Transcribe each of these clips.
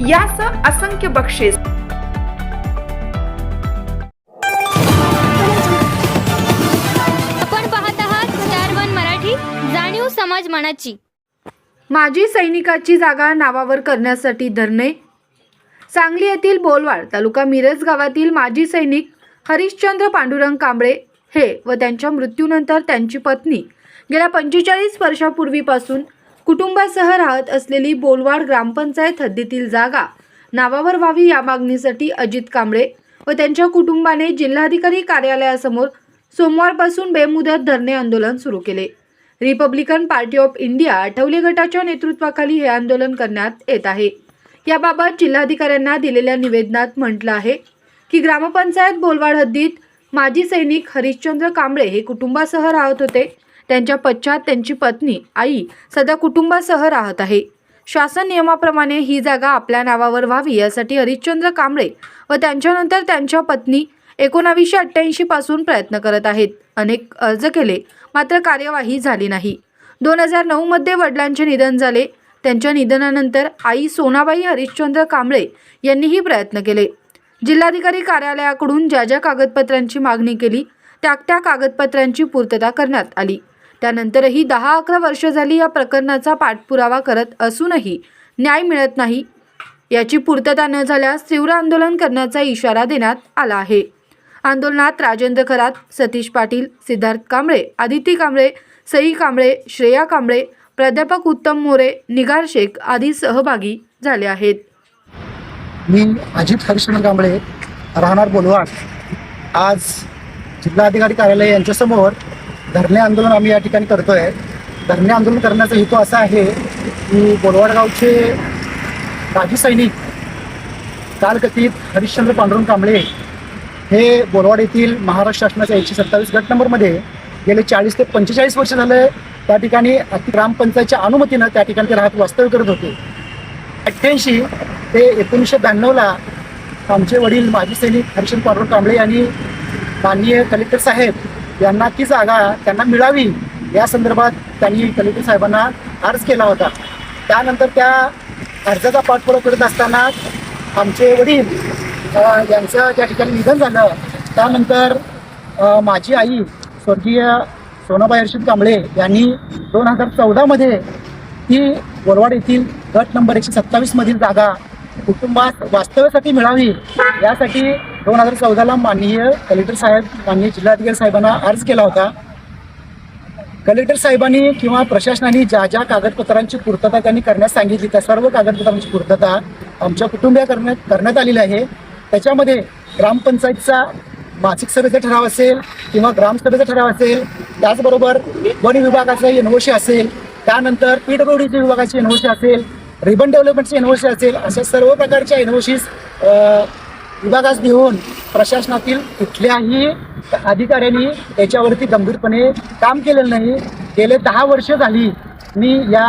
यासह असंख्य बक्षीस. आपण पाहत आहात स्टार वन मराठी जाणीव समाज मनाची. माजी सैनिकाची जागा नावावर करण्यासाठी धरणे. सांगली येथील बोलवाड तालुका मिरज गावातील माजी सैनिक हरिश्चंद्र पांडुरंग कांबळे हे व त्यांच्या मृत्यूनंतर त्यांची पत्नी गेल्या पंचेचाळीस वर्षापूर्वीपासून कुटुंबासह राहत असलेली बोलवाड ग्रामपंचायत हद्दीतील जागा नावावर व्हावी या मागणीसाठी अजित कांबळे व त्यांच्या कुटुंबाने जिल्हाधिकारी कार्यालयासमोर सोमवारपासून बेमुदत धरणे आंदोलन सुरू केले. Republican party of India Athawale गटाच्या नेतृत्वाखाली हे आंदोलन करण्यात येत आहे. याबाबत जिल्हाधिकाऱ्यांना दिलेल्या निवेदनात म्हटलं आहे की ग्रामपंचायत बोलवाड हद्दीत माजी सैनिक हरिश्चंद्र कांबळे हे कुटुंबासह राहत होते. त्यांच्या पश्चात त्यांची पत्नी आई सध्या कुटुंबासह राहत आहे. शासन नियमाप्रमाणे ही जागा आपल्या नावावर व्हावी यासाठी हरिश्चंद्र कांबळे व त्यांच्यानंतर त्यांच्या पत्नी एकोणावीसशे अठ्ठ्याऐंशी पासून प्रयत्न करत आहेत. अनेक अर्ज केले मात्र कार्यवाही झाली नाही. दोन हजार नऊमध्ये वडिलांचे निधन झाले. त्यांच्या निधनानंतर आई सोनाबाई हरिश्चंद्र कांबळे यांनीही प्रयत्न केले. जिल्हाधिकारी कार्यालयाकडून ज्या ज्या कागदपत्रांची मागणी केली त्या त्या कागदपत्रांची पूर्तता करण्यात आली. त्यानंतरही दहा अकरा वर्ष झाली या प्रकरणाचा पाठपुरावा करत असूनही न्याय मिळत नाही. याची पूर्तता न झाल्यास तीव्र आंदोलन करण्याचा इशारा देण्यात आला आहे. आंदोलनात राजेंद्र खरात सतीश पाटील सिद्धार्थ कांबळे आदिती कांबळे सई कांबळे श्रेया कांबळे प्राध्यापक उत्तम मोरे निगार शेख आदी सहभागी झाले आहेत. मी अजित हरिश्चंद्र कांबळे राहणार बोलवाड. आज जिल्हाधिकारी कार्यालय यांच्यासमोर धरणे आंदोलन आम्ही या ठिकाणी करतोय. धरणे आंदोलन करण्याचा हेतू असा आहे की बोलवाड गावचे माजी सैनिक कालकथित हरिश्चंद्र पांडुरंग कांबळे हे बोलवाड येथील महाराष्ट्र शासनाच्या एकशे सत्तावीस गट नंबरमध्ये गेले चाळीस ते पंचेचाळीस वर्ष झालं. त्या ठिकाणी अति ग्रामपंचायतच्या अनुमतीनं त्या ठिकाणी ते राहत वास्तव्य करत होते. अठ्ठ्याऐंशी ते एकोणीसशे ब्याण्णवला आमचे वडील माजी सैनिक हरिश्चंद्र पांडुरंग कांबळे यांनी माननीय कलेक्टर साहेब यांना ती जागा त्यांना मिळावी. या संदर्भात त्यांनी कलेक्टर साहेबांना अर्ज केला होता. त्यानंतर त्या अर्जाचा पाठपुरावा करत असताना आमचे वडील यांचं त्या ठिकाणी निधन झालं. त्यानंतर माझी आई स्वर्गीय सोनाबाई हर्षद कांबळे यांनी दोन हजार चौदामध्ये ती बोरवाड येथील गट नंबर एकशे सत्तावीसमधील जागा कुटुंबात वास्तव्यासाठी मिळावी. यासाठी दोन हजार चौदाला माननीय कलेक्टर साहेब माननीय जिल्हाधिकारी साहेबांना अर्ज केला होता. कलेक्टर साहेबांनी किंवा प्रशासनाने ज्या ज्या कागदपत्रांची पूर्तता त्यांनी करण्यास सांगितली त्या सर्व कागदपत्रांची पूर्तता आमच्या कुटुंबिया करण्यात करण्यात आलेली आहे. त्याच्यामध्ये ग्रामपंचायतचा मासिक सभेचा ठराव असेल किंवा ग्रामसभेचा ठराव असेल त्याचबरोबर वन विभागाचा एनओसी असेल त्यानंतर पी डब्ल्यू विभागाची एनओसी असेल रिबन डेव्हलपमेंटची एनओसी असेल अशा सर्व प्रकारच्या एनओशीज विभागास देऊन प्रशासनातील कुठल्याही अधिकाऱ्यांनी याच्यावरती गंभीरपणे काम केलेलं नाही. गेले दहा वर्ष झाली मी या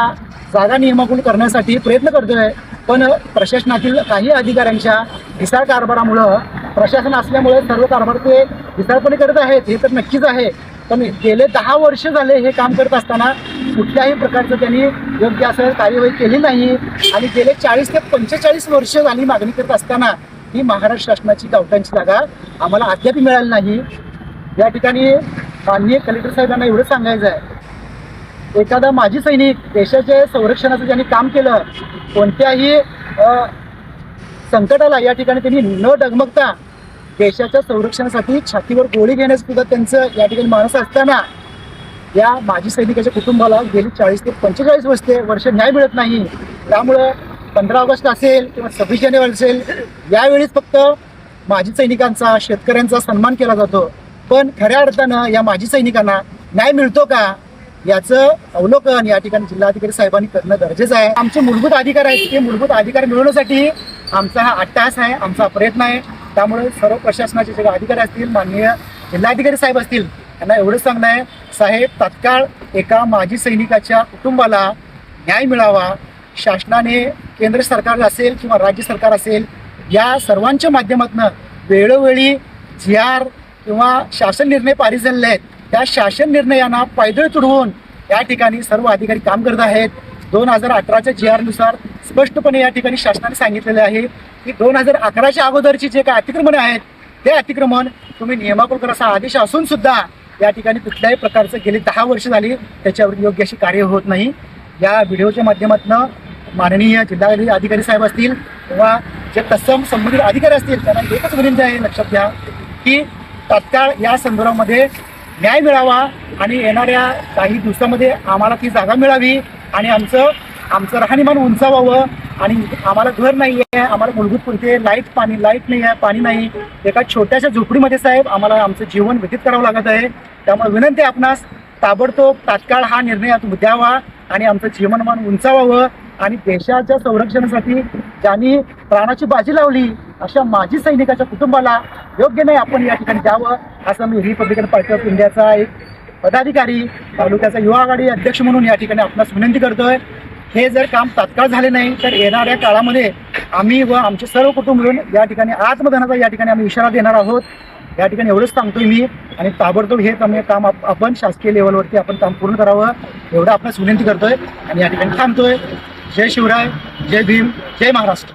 जागा नियमाकुल करण्यासाठी प्रयत्न करतोय. पण प्रशासनातील काही अधिकाऱ्यांच्या ढिसाळ कारभारामुळं प्रशासन असल्यामुळे सर्व कारभार ते ढिसाळपणे करत आहेत. हे तर नक्कीच आहे. पण गेले दहा वर्ष झाले हे काम करत असताना कुठल्याही प्रकारचं त्यांनी योग्य असं कार्यवाही केली नाही. आणि गेले चाळीस ते पंचेचाळीस वर्ष झाली मागणी करत असताना ही महाराष्ट्र शासनाची गावठांची जागा. आम्हाला अद्याप मिळाली नाही. या ठिकाणी माननीय कलेक्टर साहेबांना एवढं सांगायचं आहे. एखादा माजी सैनिक देशाच्या संरक्षणाचं ज्यांनी काम केलं कोणत्याही संकटाला या ठिकाणी त्यांनी न डगमगता देशाच्या संरक्षणासाठी छातीवर गोळी घेण्यास सुद्धा त्यांचं या ठिकाणी माणूस असताना या माजी सैनिकाच्या कुटुंबाला गेली चाळीस ते पंचेचाळीस वर्षे वर्ष न्याय मिळत नाही. त्यामुळं पंधरा ऑगस्ट असेल किंवा सव्वीस जानेवारी असेल यावेळीच फक्त माजी सैनिकांचा शेतकऱ्यांचा सन्मान केला जातो. पण खऱ्या अर्थानं या माजी सैनिकांना न्याय मिळतो का याचं अवलोकन या ठिकाणी जिल्हाधिकारी साहेबांनी करणं गरजेचं आहे. आमचे मूलभूत अधिकार आहेत. ते मूलभूत अधिकार मिळवण्यासाठी आमचा हा अट्टास आहे आमचा प्रयत्न आहे. त्यामुळे सर्व प्रशासनाचे जे अधिकारी असतील माननीय जिल्हाधिकारी साहेब असतील त्यांना एवढंच सांगणं आहे. साहेब तात्काळ एका माजी सैनिकाच्या कुटुंबाला न्याय मिळावा. शासनाने केंद्र सरकार असेल किंवा राज्य सरकार असेल या सर्वांच्या माध्यमातून वेळोवेळी जी आर किंवा शासन निर्णय पारित झालेले आहेत त्या शासन निर्णयांना पायदळ तुडवून या ठिकाणी सर्व अधिकारी काम करत आहेत. दोन हजार अठराच्या जी आरनुसार स्पष्टपणे या ठिकाणी शासनाने सांगितलेले आहे की दोन हजार अकराच्या अगोदरची जे काही अतिक्रमण आहेत ते अतिक्रमण तुम्ही नियमाकुल करा असा आदेश असून सुद्धा या ठिकाणी कुठल्याही प्रकारचं गेली दहा वर्ष झाली त्याच्यावर योग्य अशी कार्य होत नाही. या व्हिडिओच्या माध्यमातून माननीय जिल्हाधिकारी अधिकारी साहेब असतील किंवा जे तत्सम संबंधित अधिकारी असतील त्यांना एकच विनंती आहे लक्षात घ्या की तात्काळ या संदर्भामध्ये न्याय मिळावा आणि येणाऱ्या काही दिवसामध्ये आम्हाला ती जागा मिळावी आणि आमचं आमचं राहणीमान उंचावावं आणि आम्हाला घर नाही आहे आम्हाला मूलभूत पुरते लाइट पाणी लाइट नाही आहे पाणी नाही. एका छोट्याशा झोपडीमध्ये साहेब आम्हाला आमचं जीवन व्यतीत करावं लागत आहे. त्यामुळे विनंती आपणास ताबडतोब तात्काळ हा निर्णय द्यावा. आणि आमचं जीवनमान उंचावावं आणि देशाच्या संरक्षणासाठी ज्यांनी प्राणाची बाजी लावली अशा माजी सैनिकाच्या कुटुंबाला योग्य नाही आपण या ठिकाणी द्यावं असं मी रिपब्लिकन पार्टी ऑफ इंडियाचा एक पदाधिकारी तालुक्याचा युवा आघाडी अध्यक्ष म्हणून या ठिकाणी आपणास विनंती करतोय. हे जर काम तात्काळ झाले नाही तर येणाऱ्या काळामध्ये आम्ही व आमचे सर्व कुटुंब मिळून या ठिकाणी आत्मदानाचा या ठिकाणी आम्ही इशारा देणार आहोत. या ठिकाणी एवढंच सांगतोय मी. आणि ताबडतोब हे काम काम आप- आपण शासकीय लेवलवरती आपण काम पूर्ण करावं एवढं आपल्यास विनंती करतोय. आणि या ठिकाणी थांबतोय. जय शिवराय जय भीम जय महाराष्ट्र.